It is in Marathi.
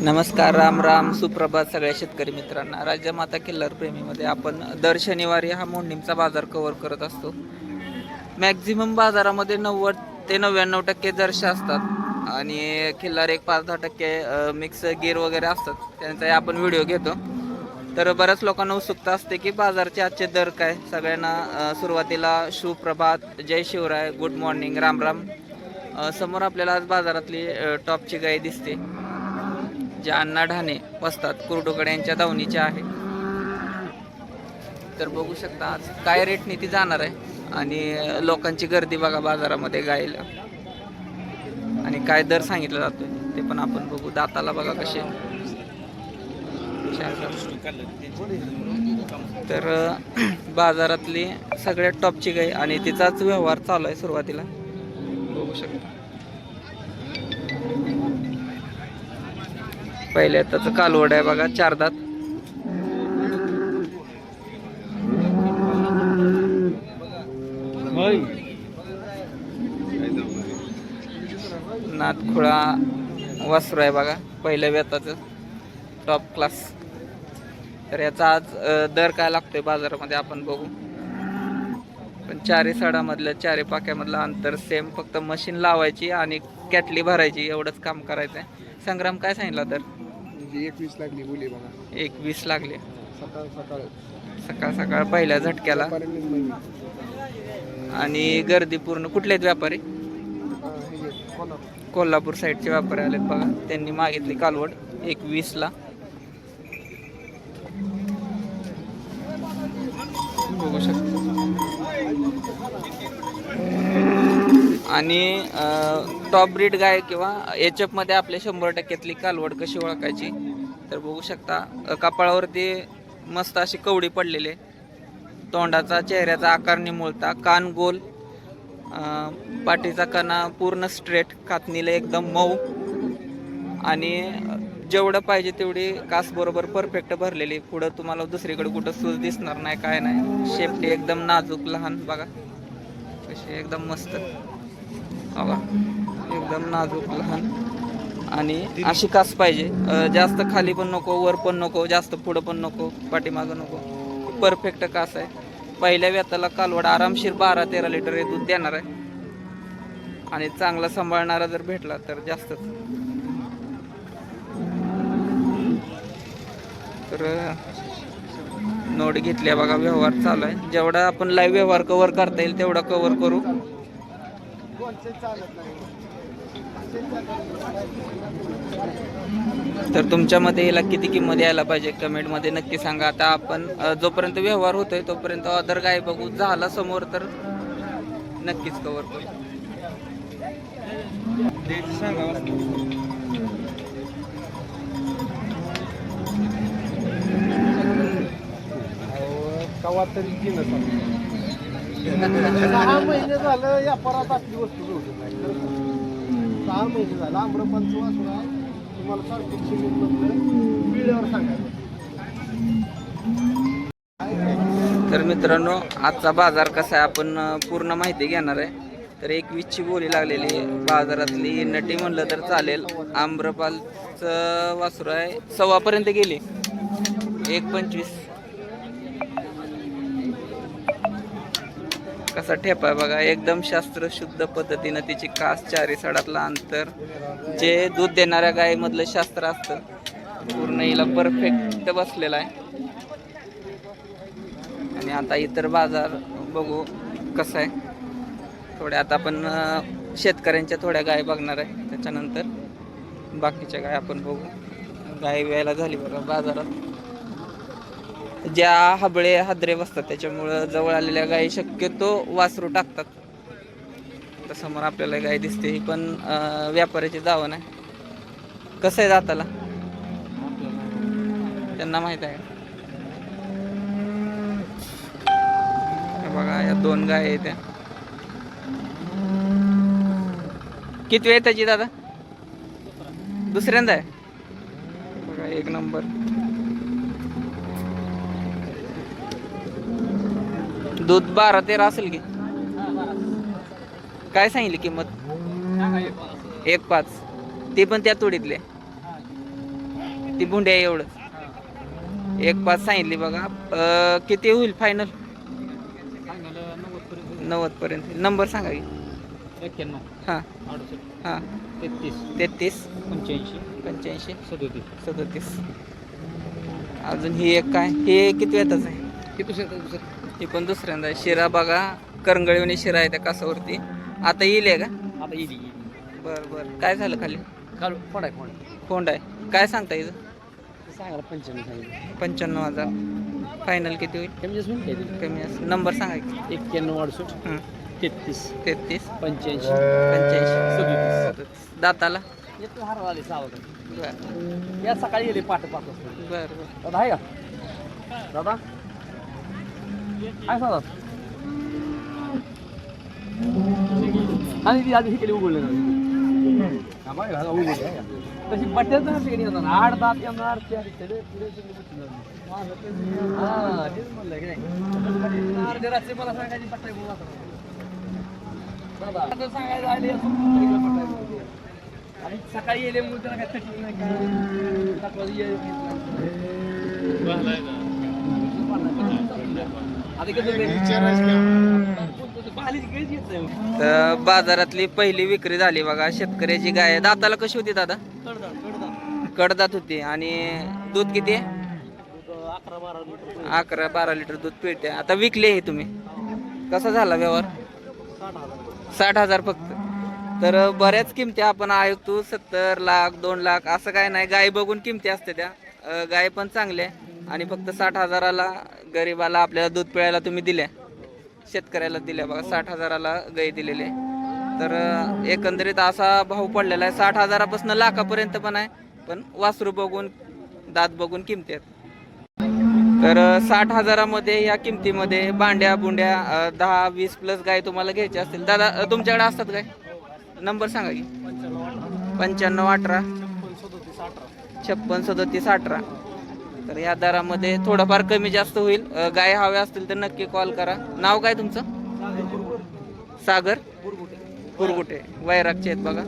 नमस्कार राम राम. सुप्रभात सगळ्या शेतकरी मित्रांना. राज्यमाता किल्लर प्रेमीमध्ये आपण दर शनिवारी हा मोंडीमचा बाजार कव्हर करत असतो. मॅक्झिमम बाजारामध्ये नव्वद ते नव्याण्णव टक्के दर्श असतात आणि किल्लार एक पाच दहा टक्के मिक्स गिर वगैरे असतात. त्यांचाही आपण व्हिडिओ घेतो. तर बऱ्याच लोकांना उत्सुकता असते की बाजारचे आजचे दर काय? सगळ्यांना सुरुवातीला सुप्रभात. जय Shivray. Good morning Ram Ram. समोर आपल्याला आज बाजारातली टॉपची गाय दिसते. जे अण्णा ढाणे बसतात कुरडोकडे यांच्या दावणीच्या आहे. तर बघू शकता आज काय रेटने ती जाणार आहे आणि लोकांची गर्दी बघा बाजारामध्ये गायला आणि काय दर सांगितला जातोय ते पण आपण बघू. दाताला बघा कसे. तर बाजारातली सगळ्यात टॉपची गाय आणि तिचाच व्यवहार चालू आहे सुरुवातीला. बघू शकता. पहिले त्याचं कालवड आहे बघा चार दात. नातखुळा वासरू आहे बघा पहिल्या व्यताचं. टॉप क्लास तर याचा आज दर काय लागतोय बाजारामध्ये आपण बघू. पण चारी साडामधलं चारी पाक्यामधलं अंतर सेम फक्त मशीन लावायची आणि कॅटली भरायची एवढंच काम करायचं आहे संग्राम काय सांगितला तर? म्हणजे एकवीस लागली बोली बघा. एक वीस लागले. सकाळ सकाळ. सकाळ सकाळ पहिल्या झटक्याला. व्यापाऱ्यांनीच. आणि गर्दी पूर्ण कुठले आहेत व्यापारी? हा, हे घे, कोल्हापूर. कोल्हापूर साईडचे व्यापारी आलेत बघा. त्यांनी मागितली कालवड एक वीसला बघू शकता आणि टॉप ब्रीड गाय किंवा एच एफमध्ये आपल्या शंभर टक्क्यातली कालवड कशी ओळखायची तर बघू शकता. कपाळावरती मस्त अशी कवडी पडलेली आहे. तोंडाचा चेहऱ्याचा आकार निमुळता कान गोल पाठीचा कणा पूर्ण स्ट्रेट कातणीला एकदम मऊ. आणि जेवढं पाहिजे तेवढी कास बरोबर परफेक्ट भरलेली पुढं तुम्हाला दुसरीकडे कुठं सूज दिसणार नाही काय नाही. शेपटी एकदम नाजूक लहान बघा. कशी एकदम मस्त. एकदम नाजूक लहान. आणि अशी कास पाहिजे. जास्त खाली पण नको वर पण नको जास्त पुढं पण नको पाठीमागं नको. परफेक्ट कास आहे. पहिल्या व्यताला कालवड आरामशीर बारा तेरा लिटर हे दूध देणार आहे. आणि चांगला सांभाळणारा जर भेटला तर जास्तच. तर नोट घेतली बघा व्यवहार चालू आहे. जेवढा आपण लाईव्ह व्यवहार कव्हर करता येईल तेवढा कव्हर करू. तर तुमच्यामध्ये याला किती किंमत यायला पाहिजे? कमेंटमध्ये नक्की सांगा. आता आपण जोपर्यंत व्यवहार होतोय तोपर्यंत अदर गाय बघू. झाला समोर तर नक्कीच कवर करू कवा तरी तीनच सहा महिने झालं या परत आपली वस्तू जोडली नाही. सहा महिने झालं. आम्रपालचं वासरू आहे तुम्हाला सारखी शिमित म्हटलं वेळेवर सांगायचं. तर मित्रांनो आजचा बाजार कसा आहे? आपण पूर्ण माहिती घेणार आहे. तर एक वीसची बोली लागलेली बाजारातली नटी म्हणलं तर चालेल. आम्रपालचं वासरू आहे. सव्वापर्यंत गेली. एक पंचवीस. कसा ठेप आहे बघा एकदम शास्त्रशुद्ध पद्धतीनं तिची कास चारी सडातला अंतर जे दूध देणाऱ्या गायीमधलं शास्त्र असतं पूर्ण हिला परफेक्ट बसलेलं आहे. आणि आता इतर बाजार बघू कसं आहे. थोड्या आता आपण शेतकऱ्यांच्या थोड्या गाय बघणार आहे त्याच्यानंतर बाकीच्या गाय आपण बघू. गाय व्यायला झाली बघा बाजारात. ज्या हबळे हादरे बसतात त्याच्यामुळं जवळ आलेल्या गायी शक्यतो वासरू टाकतात. तर समोर आपल्याला गाय दिसते ही पण व्यापाऱ्याची दावण आहे. कसं आहे जाताला त्यांना माहीत आहे. बघा या दोन गाय आहेत त्या. किती वेळ त्याची दादा? दुसऱ्यांदा आहे. बघा एक नंबर. दूध बारा तेरा असेल की. काय सांगितली किंमत? एक पाच. ते पण त्या तोडीतले. ती आहे एवढं. एक पाच सांगितली बघा. किती होईल फायनल नव्वद पर्यंत. नंबर सांगा की. हां. हां. तेहतीस. तेहतीस. पंच्याऐंशी. पंच्याऐंशी. सदोतीस. सदतीस. अजून ही एक काय? हे किती वेताच आहे दुसरं. ही पण दुसऱ्यांदा आहे. शिरा बघा करंगळीवणी शिरा आहे त्या कासावरती. आता येईल आहे का? आता येईल येईल. बर बर. काय झालं खाली? काल फोडाय फोड. कोंड आहे. काय सांगता येईल सांगायला पंच्याण्णव सांगितलं. पंच्याण्णव हजार. फायनल किती होईल? कमी जास्त काय कमी असं नंबर सांगा की. एक्क्याण्णव अडुसष्ट. हं. तेहतीस. तेहतीस. पंच्याऐंशी. पंच्याऐंशी. सदोतीस. सदतीस. दाताला? येतो हार आले सहा वाजता बर. या सकाळी गेले पाठ पाच वाजता. बर बर. दादा आहे का? दादा? आहे दादा आणि ती आधी शिकली उघडले तशी पट्ट्यात शिकली ठिकाणी आठ दात येणार चार हा, तेच म्हणलं की नाही. अर्ध्या रात्री मला सांगायची पट्टाई बोला सांगायचं आले आणि सकाळी येले म्हणून त्याला काय थकली नाही काय दाखवायला ये- आता कसं ते- पाहिलीची गळीच येत नाही मग. तर बाजारातली पहिली विक्री झाली बघा शेतकऱ्याची गाय. दाताला कशी होती दादा? कडदात होती आणि दूध किती आहे? अकरा बारा लिटर अकरा बारा लिटर दूध पिळते. आता विकले हे तुम्ही. कसा झाला व्यवहार? साठ हजार फक्त. तर बऱ्याच किमती आपण ऐकतो सत्तर लाख दोन लाख असं काय नाही. गाय बघून किमती असते त्या. गाय पण चांगल्या आहे. आणि फक्त साठ हजाराला गरीबाला आपल्याला दूध पिळायला तुम्ही दिल्या शेतकऱ्याला दिल्या बघा साठ हजाराला गाई दिलेले तर एकंदरीत असा भाव पडलेला आहे. साठ हजारापासून लाखापर्यंत पण आहे पण वासरू बघून दात बघून किमती आहेत. तर साठ हजारामध्ये या किमतीमध्ये भांड्या बुंड्या दहा वीस प्लस गाय तुम्हाला घ्यायच्या असतील. दादा तुमच्याकडे असतात काय? नंबर सांगा की. पंच्याण्णव अठरा. छप्पन सदतीस अठरा. तर या दरामध्ये थोडंफार कमी जास्त होईल. अ, गाय हव्या असतील तर नक्की कॉल करा. नाव काय तुमचं? सागर. कुरगुटे वैरागचे आहेत बघा.